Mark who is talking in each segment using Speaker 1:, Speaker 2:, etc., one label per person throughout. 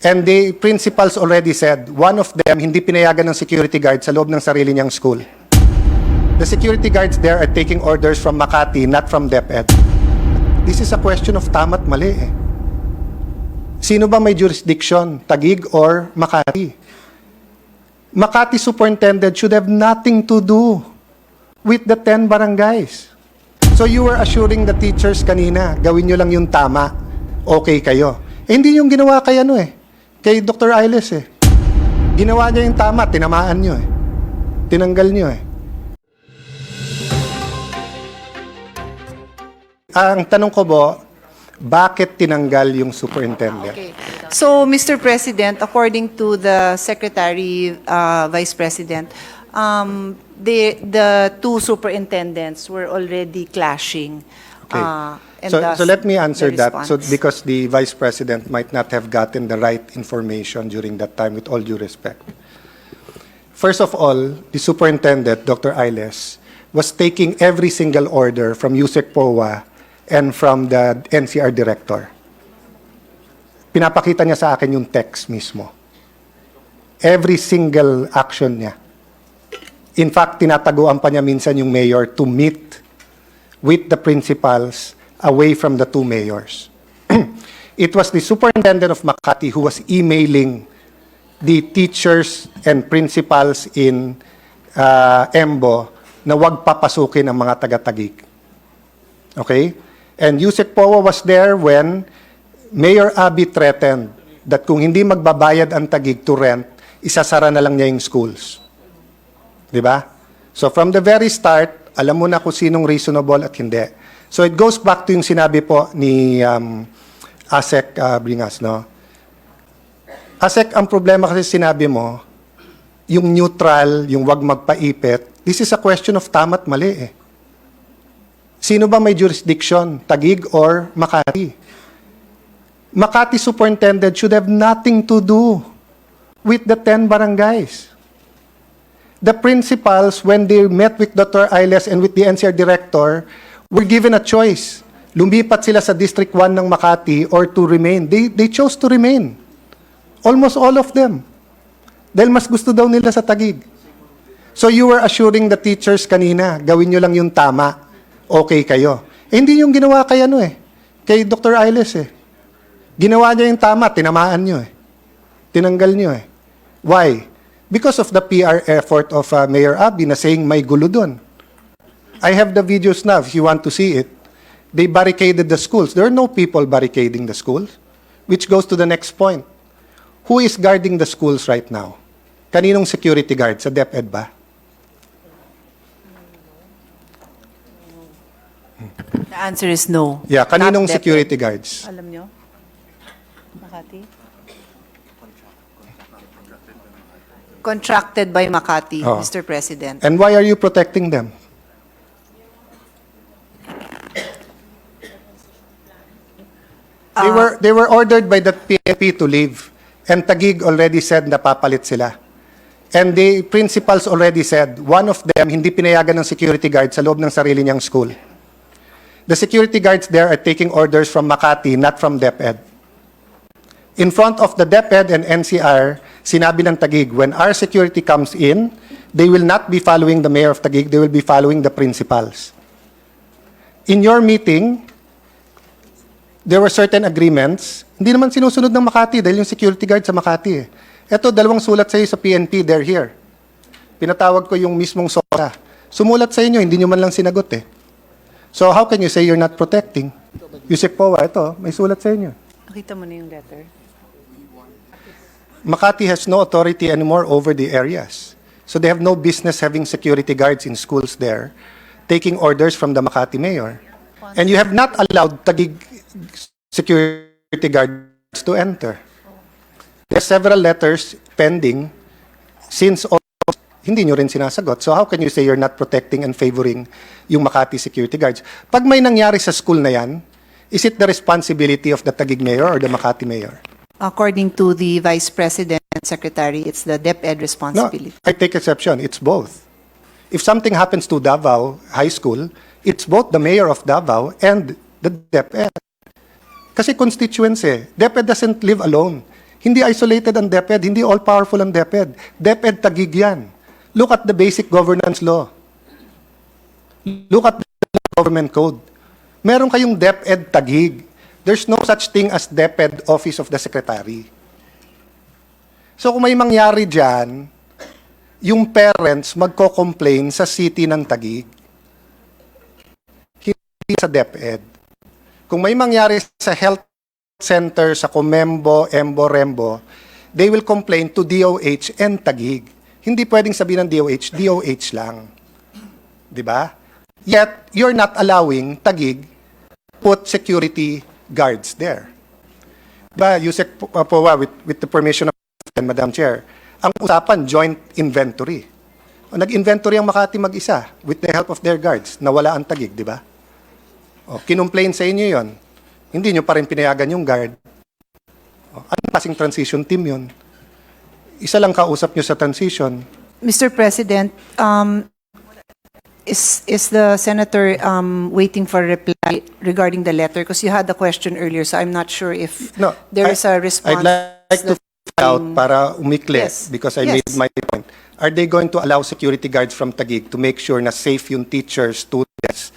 Speaker 1: And the principals already said, one of them hindi pinayagan ng security guard sa loob ng sarili niyang school. The security guards there are taking orders from Makati, not from DepEd. This is a question of tama at mali eh. Sino ba may jurisdiction, Tagig or Makati? Makati superintendent should have nothing to do with the 10 barangays. So you were assuring the teachers kanina, gawin nyo lang yung tama, okay kayo. Eh, hindi yung ginawa kay ano eh, kay Dr. Ailes eh. Ginawa niya yung tama, tinamaan nyo eh. Tinanggal nyo eh. Ang tanong ko po, bakit tinanggal yung superintendent?
Speaker 2: Okay. So, Mr. President, according to the Secretary, uh, Vice President, um, the, the two superintendents were already clashing.
Speaker 1: Okay.
Speaker 2: uh, and
Speaker 1: So, so let me answer that. So, because the Vice President might not have gotten the right information during that time, with all due respect. First of all, the superintendent, Dr. Ailes, was taking every single order from Yusek POA and from the NCR director. Pinapakita niya sa akin yung text mismo. Every single action niya. In fact, tinataguan pa niya minsan yung mayor to meet with the principals away from the two mayors. it was the superintendent of Makati who was emailing the teachers and principals in uh, Embo na wag papasukin ang mga taga-tagig. Okay? And Yusek Powa was there when Mayor Abby threatened that kung hindi magbabayad ang tagig to rent, isasara na lang niya yung schools. Di ba? So from the very start, alam mo na kung sinong reasonable at hindi. So it goes back to yung sinabi po ni um, Asek uh, Bringas, no? Asek, ang problema kasi sinabi mo, yung neutral, yung wag magpaipit, this is a question of tama at mali eh. Sino ba may jurisdiction, Tagig or Makati? Makati superintendent should have nothing to do with the 10 barangays. The principals, when they met with Dr. Ailes and with the NCR director, were given a choice. Lumipat sila sa District 1 ng Makati or to remain. They, they chose to remain. Almost all of them. Dahil mas gusto daw nila sa Tagig. So you were assuring the teachers kanina, gawin nyo lang yung tama, okay kayo. Eh, hindi yung ginawa kay ano eh, kay Dr. Ailes eh. Ginawa niya yung tama, tinamaan nyo eh. Tinanggal nyo eh. Why? Because of the PR effort of uh, Mayor Abby na saying may gulo doon. I have the videos now if you want to see it. They barricaded the schools. There are no people barricading the schools, which goes to the next point. Who is guarding the schools right now? Kaninong security guard? Sa DepEd ba?
Speaker 2: The answer is no.
Speaker 1: Yeah, kaninong
Speaker 2: Not DepEd.
Speaker 1: security guards?
Speaker 2: Alam nyo? Makati? Contracted by Makati,
Speaker 1: Oh.
Speaker 2: Mr. President.
Speaker 1: And why are you protecting them? They
Speaker 2: Ah.
Speaker 1: were they were ordered by the PNP to leave and Tagig already said na papalit sila. And the principals already said one of them hindi pinayagan ng security guard sa loob ng sarili niyang school. The security guards there are taking orders from Makati, not from DepEd. In front of the DepEd and NCR, sinabi ng Tagig, when our security comes in, they will not be following the mayor of Tagig, they will be following the principals. In your meeting, there were certain agreements. Hindi naman sinusunod ng Makati dahil yung security guard sa Makati. Eh. Ito, dalawang sulat sa iyo sa PNP, they're here. Pinatawag ko yung mismong SORA. Sumulat sa inyo, hindi nyo man lang sinagot eh. So how can you say you're not protecting? Yusek Powa, ito, may sulat sa inyo.
Speaker 2: Nakita mo na yung letter?
Speaker 1: Makati has no authority anymore over the areas. So they have no business having security guards in schools there, taking orders from the Makati mayor. And you have not allowed Tagig security guards to enter. There are several letters pending since August. Hindi nyo rin sinasagot. So how can you say you're not protecting and favoring yung Makati security guards? Pag may nangyari sa school na yan, is it the responsibility of the Tagig mayor or the Makati mayor?
Speaker 2: According to the Vice President and Secretary, it's the DepEd
Speaker 1: No,
Speaker 2: responsibility.
Speaker 1: I take exception. It's both. If something happens to Davao High School, it's both the mayor of Davao and the DepEd. Kasi constituency. DepEd doesn't live alone. Hindi isolated ang DepEd, hindi all-powerful ang DepEd. DepEd tagig yan. Look at the basic governance law. Look at the government code. Meron kayong DepEd tagig. There's no such thing as DepEd Office of the Secretary. So kung may mangyari dyan, yung parents magko-complain sa city ng tagig. Hindi sa DepEd. Kung may mangyari sa health center, sa Comembo, Embo, Rembo, they will complain to DOH and Tagig. Hindi pwedeng sabihin ng DOH, DOH lang. Di ba? Yet, you're not allowing Tagig put security guards there. Diba, Yusek uh, Powa, with, with the permission of Madam Chair, ang usapan, joint inventory. Nag-inventory ang Makati mag-isa with the help of their guards. Nawala ang Tagig, di ba? O, kinumplain sa inyo yon. Hindi nyo pa rin pinayagan yung guard. O, anong klaseng transition team yon? Isa lang kausap nyo sa transition.
Speaker 2: Mr. President, um, is, is the senator um, waiting for a reply regarding the letter? Because you had a question earlier, so I'm not sure if
Speaker 1: No,
Speaker 2: there
Speaker 1: I-
Speaker 2: is a response.
Speaker 1: I'd like to
Speaker 2: that-
Speaker 1: find out para umikli
Speaker 2: Yes,
Speaker 1: because I
Speaker 2: yes.
Speaker 1: made my point. Are they going to allow security guards from Taguig to make sure na safe yung teachers, students,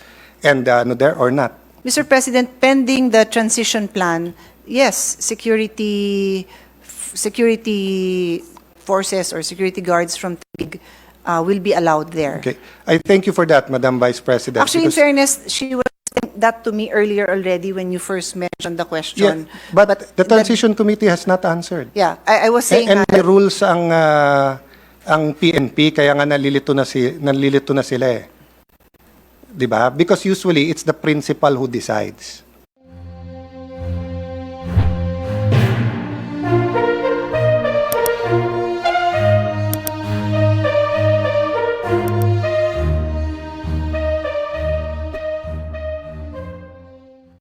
Speaker 1: and uh, ano there or not?
Speaker 2: Mr. President, pending the transition plan, yes, security, f- security forces or security guards from TIG uh, will be allowed there.
Speaker 1: Okay. I thank you for that, Madam Vice President.
Speaker 2: Actually, in
Speaker 1: because-
Speaker 2: fairness, she was saying that to me earlier already when you first mentioned the
Speaker 1: Yeah,
Speaker 2: question.
Speaker 1: but the transition committee has not answered.
Speaker 2: Yeah, I, I was saying
Speaker 1: And, and
Speaker 2: that.
Speaker 1: may rules ang ah, ang PNP kaya nga nalilito na si nalilito na sila eh. 'Di ba? Because usually it's the principal who decides.